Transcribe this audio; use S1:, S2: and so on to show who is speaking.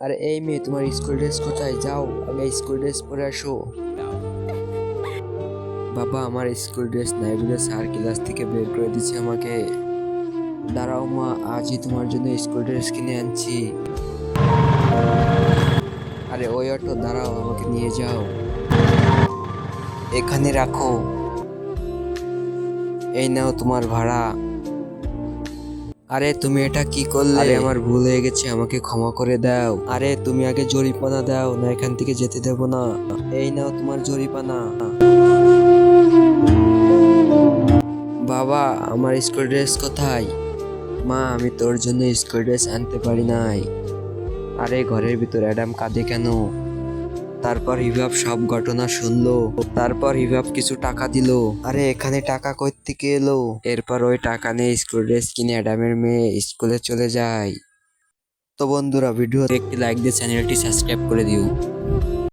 S1: আরে এই মেয়ে, তোমার স্কুল ড্রেস কোথায়? যাও আগে স্কুল ড্রেস পরে আসো বাবা, আমার স্কুল ড্রেস নাই বলে স্যার ক্লাস থেকে বের করে দিচ্ছে আমাকে। দাঁড়াও মা, আজই তোমার জন্য স্কুল ড্রেস কিনে আনছি। আরে, ওই অটো, দাঁড়াও, আমাকে নিয়ে যাও। এখানে রাখো। এই নাও তোমার ভাড়া। আরে তুমি এটা কি করলে? আরে আমার ভুল হয়ে গেছে আমাকে ক্ষমা করে দাও। আরে তুমি আগে জরিপানা দাও না এখান থেকে যেতে দেব না। এই নাও তোমার জরিপানা বাবা আমার স্কুল ড্রেস কোথায়? মা আমি তোর জন্য স্কুল ড্রেস আনতে পারি নাই। আরে ঘরের ভিতর অ্যাডাম কাঁদে কেন? তারপর হিভাব সব ঘটনা শুনলো। তারপর হিভাব কিছু টাকা দিল। আরে, এখানে টাকা কই থেকে এলো? এরপর ওই টাকা নিয়ে স্কুল ড্রেস কিনে অ্যাডামের মেয়ে স্কুলে চলে যায়। তো বন্ধুরা ভিডিও একটি লাইক দিয়ে চ্যানেলটি সাবস্ক্রাইব করে দিও।